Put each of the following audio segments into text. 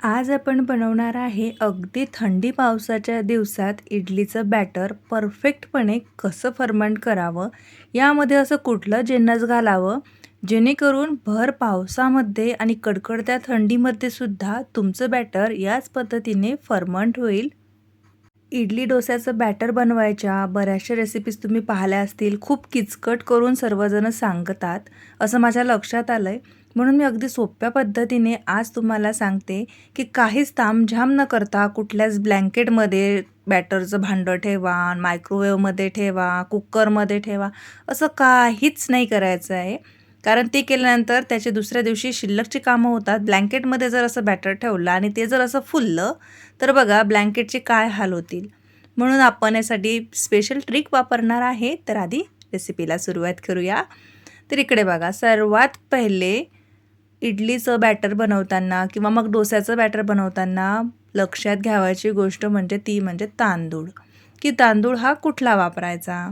आज आपण बनवणार आहे अगदी थंडी पावसाच्या दिवसात इडलीचं बॅटर परफेक्टपणे कसं फर्मंट करावं यामध्ये असं कुठलं जिन्नस घालावं जेणेकरून भर पावसामध्ये आणि कडकडत्या थंडीमध्ये सुद्धा तुमचं बॅटर याच पद्धतीने फर्मंट होईल. इडली डोस्याचं बॅटर बनवायच्या बऱ्याचशा रेसिपीज तुम्ही पाहिल्या असतील खूप किचकट करून सर्वजण सांगतात असं माझ्या लक्षात आलं आहे म्हणून मी अगदी सोप्या पद्धतीने आज तुम्हाला सांगते की काहीच तामझाम न करता कुठल्याच ब्लँकेटमध्ये बॅटरचं भांडं ठेवा मायक्रोवेवमध्ये ठेवा कुकरमध्ये ठेवा असं काहीच नाही करायचं आहे. कारण ते केल्यानंतर त्याचे दुसऱ्या दिवशी शिल्लकची कामं होतात. ब्लँकेटमध्ये जर असं बॅटर ठेवलं आणि ते जर असं फुललं तर बघा ब्लँकेटचे काय हाल होतील. म्हणून आपण यासाठी स्पेशल ट्रिक वापरणार आहे. तर आधी रेसिपीला सुरुवात करूया. तर इकडे बघा सर्वात पहिले इडलीचं बॅटर बनवताना किंवा मग डोस्याचं बॅटर बनवताना लक्षात घ्यावायची गोष्ट म्हणजे ती म्हणजे तांदूळ. की तांदूळ हा कुठला वापरायचा?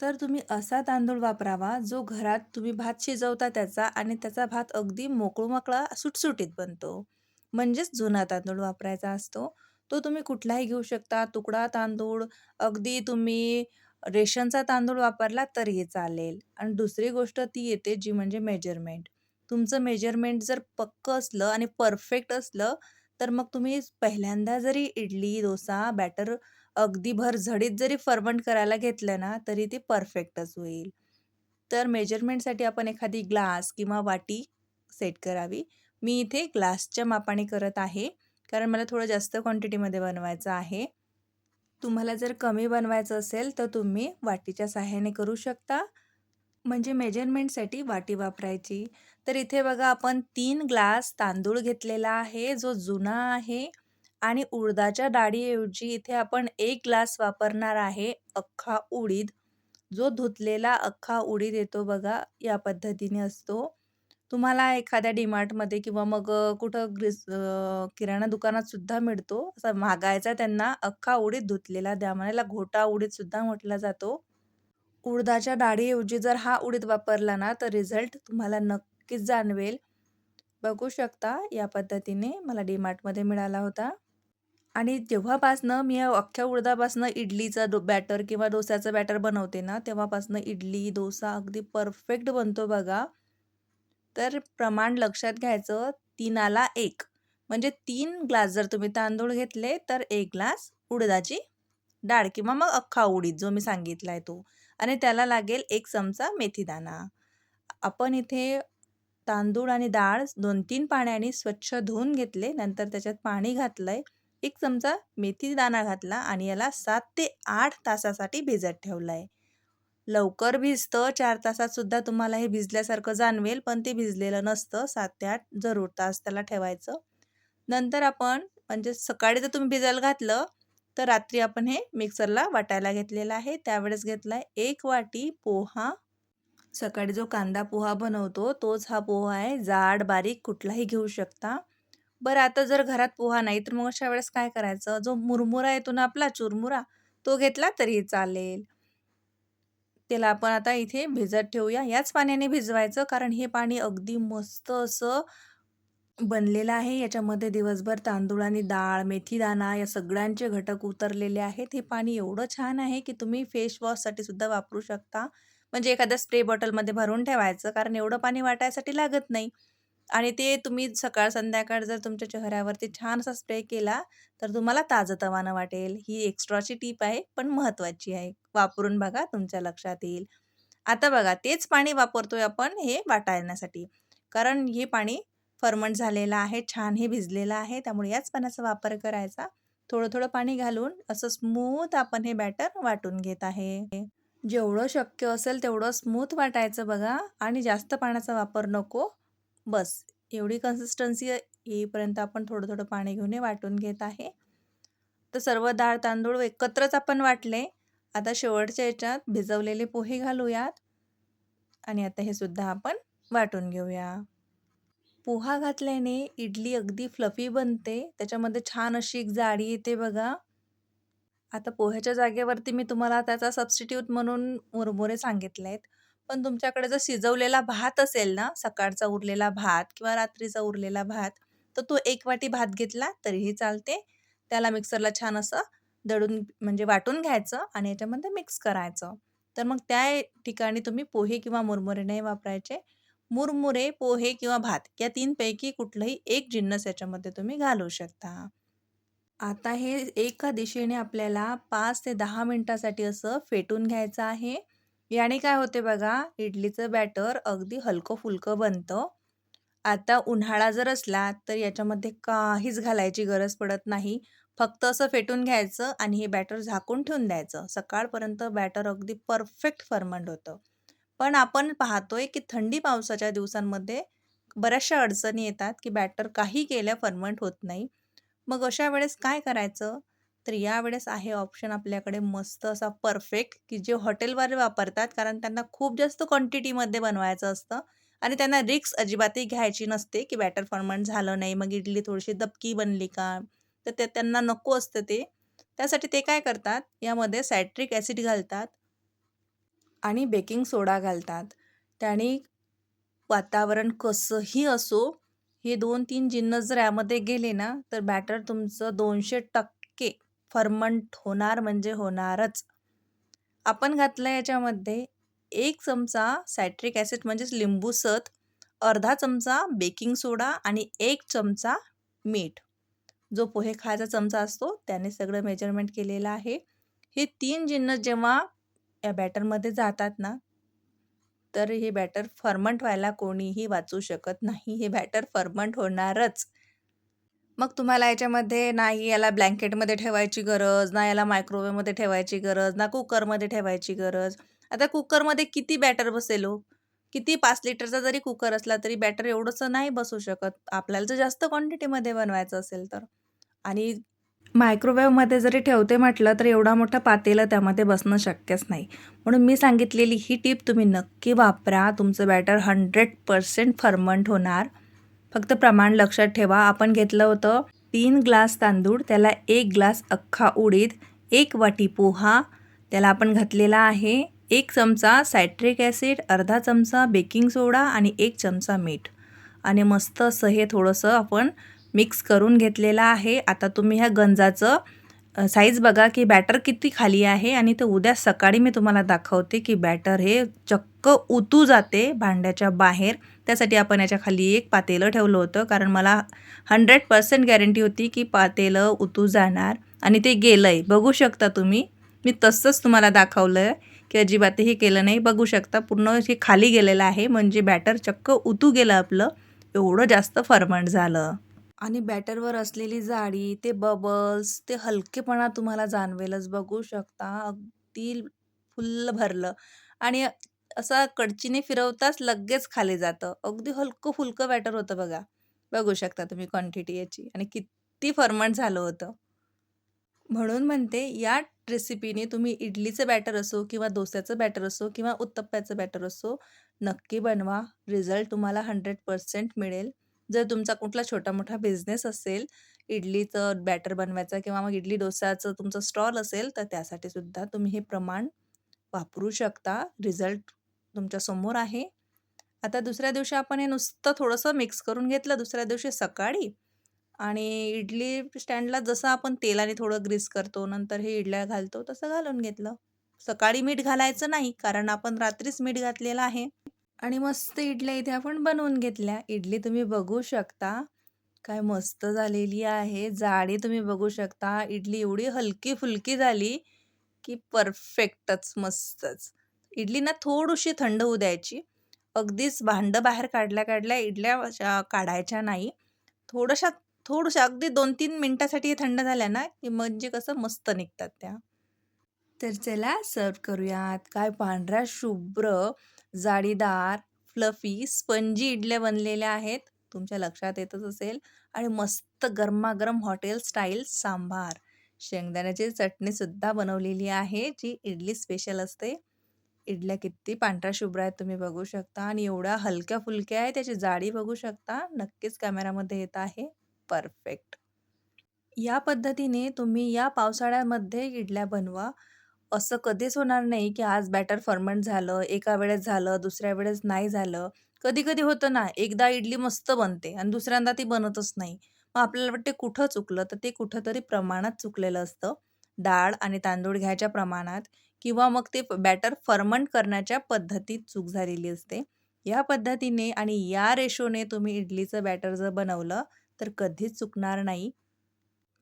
तर तुम्ही असा तांदूळ वापरावा जो घरात तुम्ही भात शिजवता त्याचा आणि त्याचा भात अगदी मोकळा सुटसुटीत बनतो. म्हणजेच जुना तांदूळ वापरायचा असतो. तो तुम्ही कुठलाही घेऊ शकता. तुकडा तांदूळ अगदी तुम्ही रेशनचा तांदूळ वापरला तरीही चालेल. आणि दुसरी गोष्ट ती येते जी म्हणजे मेजरमेंट तुमचं मेजरमेंट जर पक्कं असलं आणि परफेक्ट असलं तर मग तुम्ही पहिल्यांदा जरी इडली डोसा बॅटर अगदी भर झडीत जरी फर्वंट करायला घेतलं ना तरी ते परफेक्टच होईल. तर मेजरमेंटसाठी आपण एखादी ग्लास किंवा वाटी सेट करावी. मी इथे ग्लासच्या मापाने करत आहे कारण मला थोडं जास्त क्वांटिटीमध्ये बनवायचं आहे. तुम्हाला जर कमी बनवायचं असेल तर तुम्ही वाटीच्या सहाय्याने करू शकता. म्हणजे मेजरमेंटसाठी वाटी वापरायची. तर इथे बघा आपण तीन ग्लास तांदूळ घेतलेला आहे जो जुना आहे आणि उडदाच्या डाळीऐवजी इथे आपण एक ग्लास वापरणार आहे अख्खा उडीद. जो धुतलेला अख्खा उडीद येतो बघा या पद्धतीने असतो. तुम्हाला एखाद्या डीमार्टमध्ये किंवा मग कुठं ग्रीस किराणा दुकानात सुद्धा मिळतो. असा मागायचा त्यांना अख्खा उडीद धुतलेला द्या म्हणायला घोटा उडीदसुद्धा म्हटला जातो. उडदाच्या डाळीऐवजी जर हा उडीद वापरला ना तर रिझल्ट तुम्हाला नक्कीच जाणवेल. बघू शकता या पद्धतीने मला डीमार्टमध्ये मिळाला होता. आणि जेव्हापासनं मी अख्ख्या उडदापासनं इडलीचं डो बॅटर किंवा डोस्याचं बॅटर बनवते ना तेव्हापासनं इडली डोसा अगदी परफेक्ट बनतो बघा. तर प्रमाण लक्षात घ्यायचं तीनाला एक. म्हणजे तीन ग्लास जर तुम्ही तांदूळ घेतले तर एक ग्लास उडदाची डाळ किंवा मग अख्खा उडीद जो मी सांगितला आहे तो. आणि त्याला लागेल एक चमचा मेथीदाणा. आपण इथे तांदूळ आणि डाळ दोन तीन पाण्याने स्वच्छ धुवून घेतले. नंतर त्याच्यात पाणी घातलं आहे एक चमचा मेथी दाणा घातला आणि याला सात ते आठ तासासाठी भिजत ठेवलं आहे लवकर भिजतं. चार तासातसुद्धा तुम्हाला हे भिजल्यासारखं जाणवेल पण ते भिजलेलं नसतं. सात ते आठ जरूर तास त्याला ठेवायचं. नंतर आपण म्हणजे सकाळी जर तुम्ही भिजायला घातलं तर रात्री आपण हे मिक्सरला वाटायला घेतलेलं आहे. त्यावेळेस घेतला आहे एक वाटी पोहा. सकाळी जो कांदा पोहा बनवतो तोच हा पोहा आहे. जाड बारीक कुठलाही घेऊ शकता. बरं आता जर घरात पोहा नाही तर मग अशा वेळेस काय करायचं? जो मुरमुरा येतो ना आपला चुरमुरा तो घेतला तरी चालेल. त्याला आपण आता इथे भिजत ठेवूया. याच पाण्याने भिजवायचं कारण हे पाणी अगदी मस्त असं बनलेलं आहे. याच्यामध्ये दिवसभर तांदूळ आणि डाळ मेथीदाणा या सगळ्यांचे घटक उतरलेले आहेत. हे पाणी एवढं छान आहे की तुम्ही फेसवॉशसाठी सुद्धा वापरू शकता. म्हणजे एखाद्या स्प्रे बॉटलमध्ये भरून ठेवायचं कारण एवढं पाणी वाटायसाठी लागत नाही. आणि ते तुम्ही सकाळ संध्याकाळ जर तुमच्या चेहऱ्यावरती छान असा स्प्रे केला तर तुम्हाला ताजंतवानं वाटेल. ही एक्स्ट्राची टीप आहे पण महत्त्वाची आहे. वापरून बघा तुमच्या लक्षात येईल. आता बघा तेच पाणी वापरतोय आपण हे वाटाळण्यासाठी. कारण हे पाणी फर्मंट झालेला आहे छान हे भिजलेलं आहे. त्यामुळे याच पाण्याचा वापर करायचा. थोडं थोडं पाणी घालून असं स्मूथ आपण हे बॅटर वाटून घेत आहे. जेवढं शक्य असेल तेवढं स्मूथ वाटायचं बघा. आणि जास्त पाण्याचा वापर नको. बस. एवढी कन्सिस्टन्सी येईपर्यंत आपण थोडं थोडं पाणी घेऊन हे वाटून घेत आहे. तर सर्व डाळ तांदूळ एकत्रच आपण वाटले. आता शेवटच्या याच्यात भिजवलेले पोहे घालूयात. आणि आता हे सुद्धा आपण वाटून घेऊया. पोहा घातल्याने इडली अगदी फ्लफी बनते. त्याच्यामध्ये छान अशी एक जाडी येते बघा. आता पोह्याच्या जागेवरती मी तुम्हाला त्याचा सबस्टिट्यूट म्हणून मुरमुरे सांगितले आहेत पण तुमच्याकडे जर शिजवलेला भात असेल ना सकाळचा उरलेला भात किंवा रात्रीचा उरलेला भात तर तो एक वाटी भात घेतला तरीही चालते. त्याला मिक्सरला छान असं दळून म्हणजे वाटून घ्यायचं आणि याच्यामध्ये मिक्स करायचं. तर मग त्या ठिकाणी तुम्ही पोहे किंवा मुरमुरे नाही वापरायचे. मुरमुरे पोहे किंवा भात या तीनपैकी कुठलंही एक जिन्नस याच्यामध्ये तुम्ही घालू शकता. आता हे एका दिशेने आपल्याला पाच ते दहा मिनटासाठी असं फेटून घ्यायचं आहे. याने काय होते बघा इडलीचं बॅटर अगदी हलकं फुलकं बनतं. आता उन्हाळा जर असला तर याच्यामध्ये काहीच घालायची गरज पडत नाही. फक्त असं फेटून घ्यायचं आणि हे बॅटर झाकून ठेवून द्यायचं. सकाळपर्यंत बॅटर अगदी परफेक्ट फर्मंड होतं. पण आपण पाहतोय की थंडी पावसाच्या दिवसांमध्ये बऱ्याचशा अडचणी येतात की बॅटर काही केल्या फर्मंट होत नाही. मग अशा वेळेस काय करायचं? तर यावेळेस आहे ऑप्शन आपल्याकडे मस्त असा परफेक्ट की जे हॉटेलवाले वापरतात कारण त्यांना खूप जास्त क्वांटिटीमध्ये बनवायचं असतं आणि त्यांना रिक्स अजिबातही घ्यायची नसते की बॅटर फर्मंट झालं नाही मग इडली थोडीशी दबकी बनली का? तर ते त्यांना नको असतं ते. त्यासाठी ते काय करतात? यामध्ये सायट्रिक ॲसिड घालतात आणि बेकिंग सोडा घालतात. त्याने वातावरण कसंही असो हे दोन तीन जिन्नस जर यामध्ये गेले ना तर बॅटर तुमचं दोनशे टक्के फर्मंट होणार म्हणजे होणारच. आपण घातलं याच्यामध्ये एक चमचा सायट्रिक ॲसिड म्हणजेच लिंबू सत अर्धा चमचा बेकिंग सोडा आणि एक चमचा मीठ. जो पोहे खायचा चमचा असतो त्याने सगळं मेजरमेंट केलेलं आहे. हे तीन जिन्नस जेव्हा या बॅटरमध्ये जातात ना तर हे बॅटर फर्मंट व्हायला कोणीही वाचू शकत नाही. हे बॅटर फर्मंट होणारच. मग तुम्हाला याच्यामध्ये नाही याला ब्लँकेटमध्ये ठेवायची गरज ना याला मायक्रोवेवमध्ये ठेवायची गरज ना कुकरमध्ये ठेवायची गरज. आता कुकरमध्ये किती बॅटर बसेल हो? किती पाच लिटरचा जरी कुकर असला तरी बॅटर एवढंसं नाही बसू शकत. आपल्याला जर जास्त क्वांटिटीमध्ये बनवायचं असेल तर. आणि मायक्रोवेवमध्ये जरी ठेवते म्हटलं तर एवढा मोठा पातेलं त्यामध्ये बसणं शक्यच नाही. म्हणून मी सांगितलेली ही टीप तुम्ही नक्की वापरा. तुमचं बॅटर हंड्रेड पर्सेंट फर्मंट होणार. फक्त प्रमाण लक्षात ठेवा. आपण घेतलं होतं तीन ग्लास तांदूळ त्याला एक ग्लास अख्खा उडीद एक वाटी पोहा त्याला आपण घातलेला आहे एक चमचा सायट्रिक ॲसिड अर्धा चमचा बेकिंग सोडा आणि एक चमचा मीठ. आणि मस्त असं हे थोडंसं आपण मिक्स करून घेतलेला आहे. आता तुम्ही ह्या गंजाचं साईज बघा की बॅटर किती खाली आहे आणि ते उद्या सकाळी मी तुम्हाला दाखवते की बॅटर हे चक्क उतू जाते भांड्याच्या बाहेर. त्यासाठी आपण याच्या खाली एक पातेलं ठेवलं होतं. कारण मला हंड्रेड पर्सेंट गॅरंटी होती की पातेलं उतू जाणार आणि ते गेलं आहे बघू शकता तुम्ही. मी तसंच तुम्हाला दाखवलं आहे की अजिबातही केलं नाही. बघू शकता पूर्ण हे खाली गेलेलं आहे. म्हणजे बॅटर चक्क उतू गेलं आपलं. एवढं जास्त फर्मंट झालं. आणि बॅटरवर असलेली जाडी ते बबल्स ते हलकेपणा तुम्हाला जाणवेलच. बघू शकता अगदी फुल्ल भरलं. आणि असा कडचीने फिरवताच लगेच खाली जातं. अगदी हलकं फुलकं बॅटर होतं बघा. बघू शकता तुम्ही क्वांटिटी याची आणि किती फर्मंट झालं होतं. म्हणून म्हणते या रेसिपीने तुम्ही इडलीचं बॅटर असो किंवा डोस्याचं बॅटर असो किंवा उत्तप्प्याचं बॅटर असो नक्की बनवा. रिझल्ट तुम्हाला हंड्रेड पर्सेंट मिळेल. जर तुमचा कुठला छोटा मोठा बिझनेस असेल इडलीचं बॅटर बनवायचं किंवा मग इडली डोसाचं तुमचं स्टॉल असेल तर त्यासाठी सुद्धा तुम्ही हे प्रमाण वापरू शकता. रिझल्ट तुमच्यासमोर आहे. आता दुसऱ्या दिवशी आपण हे नुसतं थोडंसं मिक्स करून घेतलं दुसऱ्या दिवशी सकाळी आणि इडली स्टँडला जसं आपण तेलाने थोडं ग्रीस करतो नंतर हे इडल्या घालतो तसं घालून घेतलं. सकाळी मीठ घालायचं नाही कारण आपण रात्रीच मीठ घातलेलं आहे. आणि मस्त इडल्या इथे आपण बनवून घेतल्या. इडली तुम्ही बघू शकता. काय मस्त झालेली आहे. जाडी तुम्ही बघू शकता. इडली एवढी हलकी फुलकी झाली की परफेक्टच मस्तच. इडली ना थोडीशी थंड होऊ द्यायची. अगदीच भांडं बाहेर काढल्या काढल्या इडल्या काढायच्या नाही. थोडशा थोडंशा अगदी दोन तीन मिनटासाठी थंड झाल्या ना की म्हणजे कसं मस्त निघतात त्या. तर चला सर्व करूयात. काय पांढऱ्या शुभ्र जाळीदार फ्लफी स्पंजी इडल्या बनलेल्या आहेत. तुमच्या लक्षात येतच असेल. आणि मस्त गरमागरम हॉटेल स्टाईल सांबार. शेंगदाण्याची चटणीसुद्धा बनवलेली आहे जी इडली स्पेशल असते. इडल्या किती पांढऱ्या शुभ्र आहेत तुम्ही बघू शकता. आणि एवढ्या हलक्या फुलक्या आहे त्याची जाडी बघू शकता. नक्कीच कॅमेरामध्ये येत आहे. परफेक्ट या पद्धतीने तुम्ही या पावसाळ्यामध्ये इडल्या बनवा. असं कधीच होणार नाही की आज बॅटर फर्मंट झालं एका वेळेस झालं दुसऱ्या वेळेस नाही झालं. कधी कधी होतं ना एकदा इडली मस्त बनते आणि दुसऱ्यांदा ती बनतच नाही. मग आपल्याला वाटते कुठं चुकलं तर ते कुठंतरी प्रमाणात चुकलेलं असतं. डाळ आणि तांदूळ घ्यायच्या प्रमाणात किंवा मग ते बॅटर फर्मंट करण्याच्या पद्धतीत चूक झालेली असते. या पद्धतीने आणि या रेशोने तुम्ही इडलीचं बॅटर जर बनवलं तर कधीच चुकणार नाही.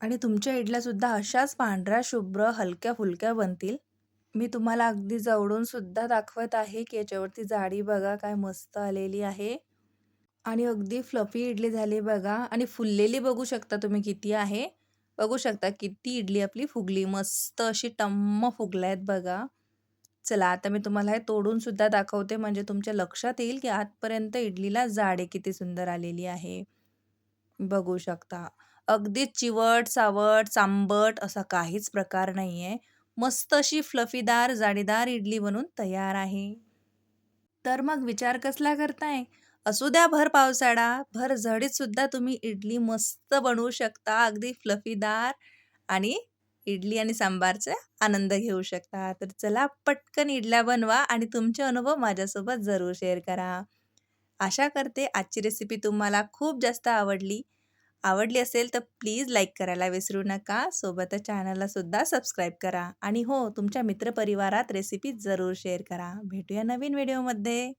आणि तुमच्या इडल्यासुद्धा अशाच पांढऱ्या शुभ्र हलक्या फुलक्या बनतील? मी तुम्हाला अगदी जवळून सुद्धा दाखवत आहे की याच्यावरती जाडी बघा काय मस्त आलेली आहे. आणि अगदी फ्लफी इडली झाली बघा. आणि फुललेली बघू शकता तुम्ही किती आहे. बघू शकता किती इडली आपली फुगली. मस्त अशी टम्म फुगल्या आहेत बघा. चला आता मी तुम्हाला हे तोडून सुद्धा दाखवते. म्हणजे तुमच्या लक्षात येईल की आजपर्यंत इडलीला जाडे किती सुंदर आलेली आहे. बघू शकता. अगदी चिवट सावट चांबट असा काहीच प्रकार नाही आहे मस्त अशी फ्लफीदार जाडीदार इडली बनून तयार आहे. तर मग विचार कसला करताय? असू द्या भर पावसाळा भर झडीत सुद्धा तुम्ही इडली मस्त बनवू शकता अगदी फ्लफीदार आणि इडली आणि सांबारचा आनंद घेऊ शकता. तर चला पटकन इडल्या बनवा आणि तुमचे अनुभव माझ्यासोबत जरूर शेअर करा. आशा करते आजची रेसिपी तुम्हाला खूप जास्त आवडली. आवडली असेल तर प्लीज लाईक करायला विसरू नका. सोबतच चॅनललासुद्धा सबस्क्राईब करा. आणि हो तुमच्या मित्रपरिवारात रेसिपी जरूर शेअर करा. भेटूया नवीन व्हिडिओमध्ये.